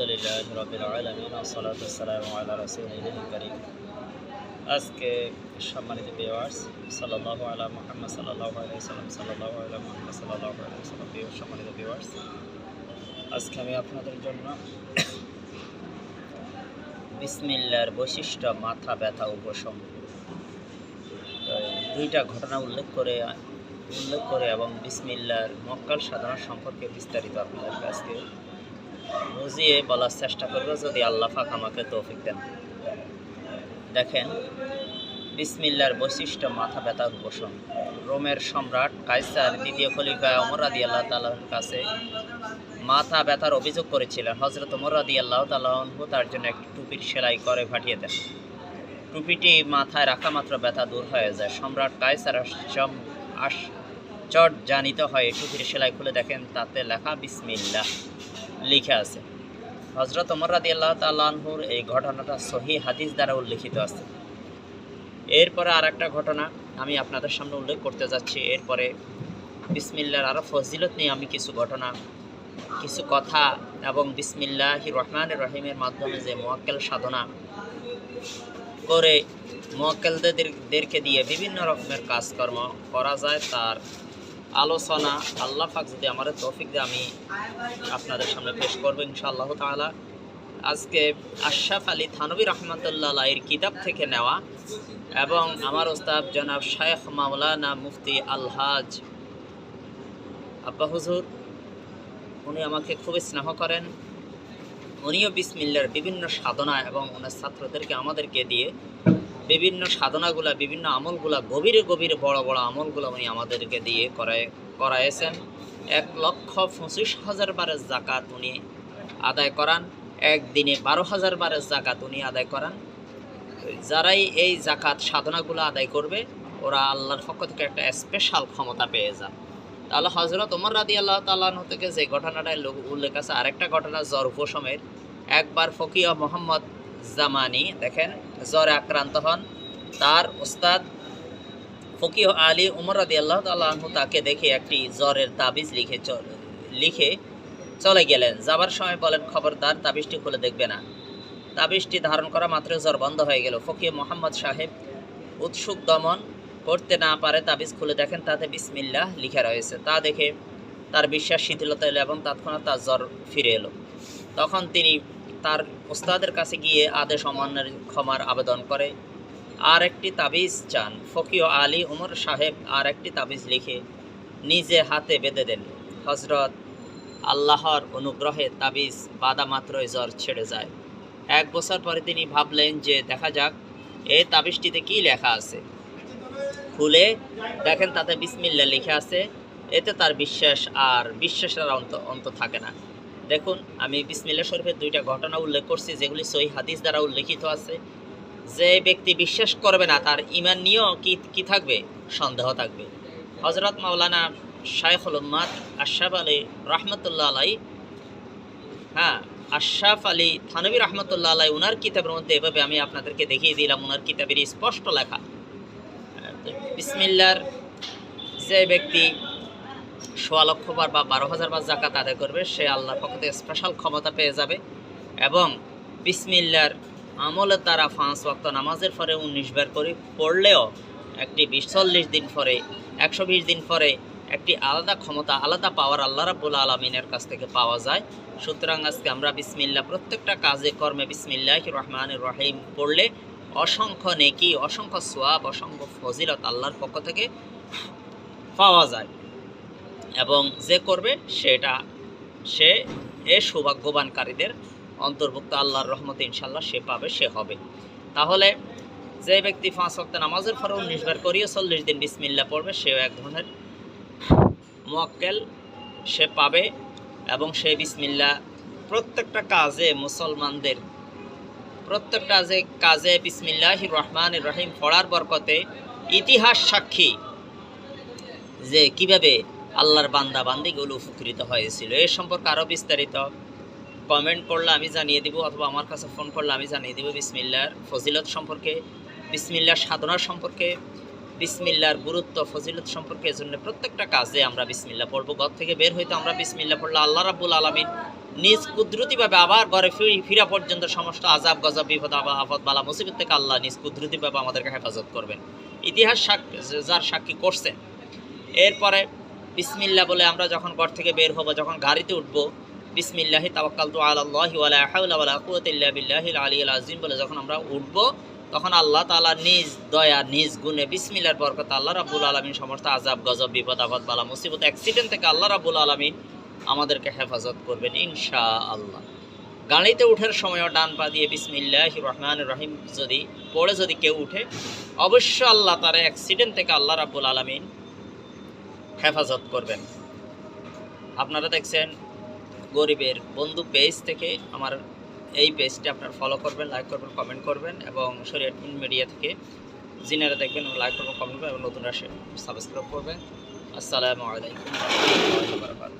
আলহামদুলিল্লাহ রবিল আলমিন সালাতাম আল্লাহ রসুল করিম। আজকে সম্মানিত বিওয়ার্স সাল্লাহ আল্লাহ মোহাম্মদ সাল্লাহ আলাইসালাম সাল্লাহ আল্লাহ মোহাম্মদ সাল্লাহ আলাইসালাম সম্মানিত বিওয়ার্স আজকে আমি আপনাদের জন্য বিসমিল্লার বৈশিষ্ট্য মাথা ব্যথা উপশম। দুইটা ঘটনা উল্লেখ করে উল্লেখ করে এবং বিসমিল্লার মক্কাল সাধারণ সম্পর্কে বিস্তারিত আপনাদের কাছকে বুঝিয়ে বলার চেষ্টা করব, যদি আল্লাহ পাক আমাকে তৌফিক দেন। দেখেন, বিসমিল্লার বৈশিষ্ট্য, মাথা ব্যথার উপশম। রোমের সম্রাট কাইসার দ্বিতীয় খলিফা অমর রাদি আল্লাহ তালাহর কাছে মাথা ব্যথার অভিযোগ করেছিলেন। হজরত অমর রাদি আল্লাহ তালাহু তার জন্য একটি টুপির সেলাই করে পাঠিয়ে দেন। টুপিটি মাথায় রাখা মাত্র ব্যথা দূর হয়ে যায়। সম্রাট কাইসার আশ্চর্য আশ্চর্য জানিত হয় টুপির সেলাই খুলে দেখেন, তাতে লেখা বিসমিল্লাহ। লিখে আছে। হজরত অমর রাদি আল্লাহ তাল্লাহুর এই ঘটনাটা সহি হাদিস দ্বারা উল্লেখিত আছে। এরপরে আর একটা ঘটনা আমি আপনাদের সামনে উল্লেখ করতে যাচ্ছি। এরপরে বিসমিল্লার আরও ফজিলত নিয়ে আমি কিছু ঘটনা, কিছু কথা এবং বিসমিল্লাহ রহমান রহিমের মাধ্যমে যে মোয়াক্কেল সাধনা করে মোয়াক্কেলদেরকে দিয়ে বিভিন্ন রকমের কাজকর্ম করা যায়, তার আলোচনা, আল্লাহ পাক যদি আমার তৌফিক দিয়ে, আমি আপনাদের সামনে পেশ করব ইনশাআল্লাহ তাআলা। আজকে আশরাফ আলী থানবী রহমতুল্লাহ এর কিতাব থেকে নেওয়া এবং আমার ওস্তাদ জনাব শায়েখ মাওলানা মুফতি আলহাজ আব্বা হুজুর, উনি আমাকে খুবই স্নেহ করেন। উনিও বিসমিল্লার বিভিন্ন সাধনা এবং ওনার ছাত্রদেরকে আমাদেরকে দিয়ে বিভিন্ন সাধনাগুলা, বিভিন্ন আমলগুলা গভীরে গভীরে, বড় বড় আমলগুলো উনি আমাদেরকে দিয়ে করায়, করাইছেন। এক লক্ষ পঁচিশ হাজার বারের জাকাত উনি আদায় করান। একদিনে বারো হাজার বারের জাকাত উনি আদায় করান। যারাই এই জাকাত, সাধনাগুলো আদায় করবে, ওরা আল্লাহর পক্ষ থেকে একটা স্পেশাল ক্ষমতা পেয়ে যায় তাহলে হজরত ওমর রাদি আল্লাহ তাল্লাহ থেকে যে ঘটনাটা উল্লেখ আছে, আরেকটা ঘটনা জ্বর উপশমের একবার ফকিয়া মোহাম্মদ জামানি, দেখেন জ্বরে আক্রান্ত হন। তার ওস্তাদ ফকিহ আলী উমর রাদি আল্লাহ তাল্লাহ তাকে দেখে একটি জ্বরের তাবিজ লিখে লিখে চলে গেলেন। যাবার সময় বলেন, খবরদার, তাবিজটি খুলে দেখবে না। তাবিজটি ধারণ করা মাত্র জ্বর বন্ধ হয়ে গেল। ফকির মোহাম্মদ সাহেব উৎসুক দমন করতে না পারে তাবিজ খুলে দেখেন, তাতে বিসমিল্লাহ লিখা রয়েছে। তা দেখে তার বিশ্বাস শিথিলতা এলো এবং তৎক্ষণাৎ তার জ্বর ফিরে এলো। তখন তিনি তার ওস্তাদের কাছে গিয়ে আদেশ অমান্যের ক্ষমার আবেদন করে। আর একটি তাবিজ চান। ফকিও আলী উমর সাহেব আর একটি তাবিজ লিখে নিজে হাতে বেঁধে দেন। হজরত আল্লাহর অনুগ্রহে তাবিজ বাদা মাত্রই জ্বর ছেড়ে যায়। এক বছর পরে তিনি ভাবলেন যে, দেখা যাক এই তাবিজটিতে কি লেখা আছে। খুলে দেখেন তাতে বিসমিল্লা লেখা আছে। এতে তার বিশ্বাস আর বিশ্বাসের অন্ত অন্ত থাকে না। দেখুন, আমি বিসমিল্লা শরীফের দুইটা ঘটনা উল্লেখ করছি, যেগুলি সহি হাদিস দ্বারা উল্লেখিত আছে। যে ব্যক্তি বিশ্বাস করবে না, তার ইমান নিয়েও কি কি থাকবে? সন্দেহ থাকবে। হজরত মাওলানা শাইখুল উম্মাদ আশরাফ আলী রহমতুল্লাহ আলাই হ্যাঁ আশরাফ আলী থানবী রহমতুল্লাহ আলাই ওনার কিতাবের মধ্যে এভাবে আমি আপনাদেরকে দেখিয়ে দিলাম ওনার কিতাবের স্পষ্ট লেখা। বিসমিল্লার যে ব্যক্তি সোয়া লক্ষ বার বা বারো হাজার বার জাকাত আদায় করবে, সে আল্লাহর পক্ষ থেকে স্পেশাল ক্ষমতা পেয়ে যাবে। এবং বিসমিল্লার আমলের দ্বারা পাঁচ ওয়াক্ত নামাজের পরে উনিশ বার করে পড়লেও একটি বিশ চল্লিশ দিন পরে, একশো বিশ দিন পরে একটি আলাদা ক্ষমতা, আলাদা পাওয়ার আল্লাহ রাবুল আলমিনের কাছ থেকে পাওয়া যায়। সুতরাং আজকে আমরা বিসমিল্লা প্রত্যেকটা কাজে কর্মে বিসমিল্লাহ রহমান রহিম পড়লে অসংখ্য নেকি, অসংখ্য সোয়াব, অসংখ্য ফজিলত আল্লাহর পক্ষ থেকে পাওয়া যায়। এবং যে করবে সেটা, সে এ সৌভাগ্যবানকারীদের অন্তর্ভুক্ত আল্লাহর রহমতে ইনশাল্লাহ সে পাবে, সে হবে। তাহলে যে ব্যক্তি পাঁচ ওয়াক্ত নামাজের পরে উনিশ বার করিয়ে চল্লিশ দিন বিসমিল্লা পড়বে, সেও এক ধরনের মোয়াক্কেল সে পাবে এবং সে বিসমিল্লা প্রত্যেকটা কাজে মুসলমানদের, প্রত্যেকটা যে কাজে বিসমিল্লাহ রহমান রহিম পড়ার বরকতে ইতিহাস সাক্ষী যে কীভাবে আল্লাহর বান্দা বান্দিগুলো উপকৃত হয়েছিল। এ সম্পর্কে আরও বিস্তারিত কমেন্ট করলে আমি জানিয়ে দিব অথবা আমার কাছে ফোন করলে আমি জানিয়ে দিব বিসমিল্লার ফজিলত সম্পর্কে, বিসমিল্লার সাধনা সম্পর্কে, বিসমিল্লার গুরুত্ব, ফজিলত সম্পর্কে, এজন্য প্রত্যেকটা কাজে আমরা বিসমিল্লা পড়ব। ঘর থেকে বের হইতে আমরা বিসমিল্লা পড়লে আল্লাহ রাব্বুল আলমিন নিজ কুদরতিভাবে আবার ঘরে ফিরি, ফিরা পর্যন্ত সমস্ত আজাব গজাব বিপদ, আবা আফদ বালা, মুসিবত থেকে আল্লাহ নিজ কুদরতিভাবে আমাদেরকে হেফাজত করবেন। ইতিহাস সাক্ষী যার সাক্ষী করছেন এরপরে বিসমিল্লা বলে আমরা যখন ঘর থেকে বের হব, যখন গাড়িতে উঠব, বিসমিল্লাহি ওয়ালা কুওয়াতা ইল্লা বিল্লাহিল আলিয়্যিল আযীম বলে যখন আমরা উঠব, তখন আল্লাহ তাআলা নিজ দয়া, নিজ গুণে বিসমিল্লার বরকতে আল্লাহ রাব্বুল আলামিন সমস্ত আজাব গজব, বিপদ, আপদ, বালা, মুসিবত অ্যাক্সিডেন্ট থেকে আল্লাহ রাব্বুল আলামিন আমাদেরকে হেফাজত করবেন ইনশা আল্লাহ গাড়িতে উঠার সময়ও ডান পা দিয়ে বিসমিল্লাহ রহমান রহিম যদি, পড়ে যদি কেউ উঠে অবশ্য আল্লাহ তার অ্যাক্সিডেন্ট থেকে আল্লাহ রাব্বুল আলামিন হেফাজত করবেন। আপনারা দেখছেন গরিবের বন্ধু পেজ থেকে আমার এই পেজটি আপনারা ফলো করবেন লাইক করবেন কমেন্ট করবেন এবং শরীয়ত মিডিয়া থেকে জিনারা দেখবেন লাইক করবেন কমেন্ট করবেন এবং নতুন নতুনরা সাবস্ক্রাইব করবেন। আসসালামু আলাইকুম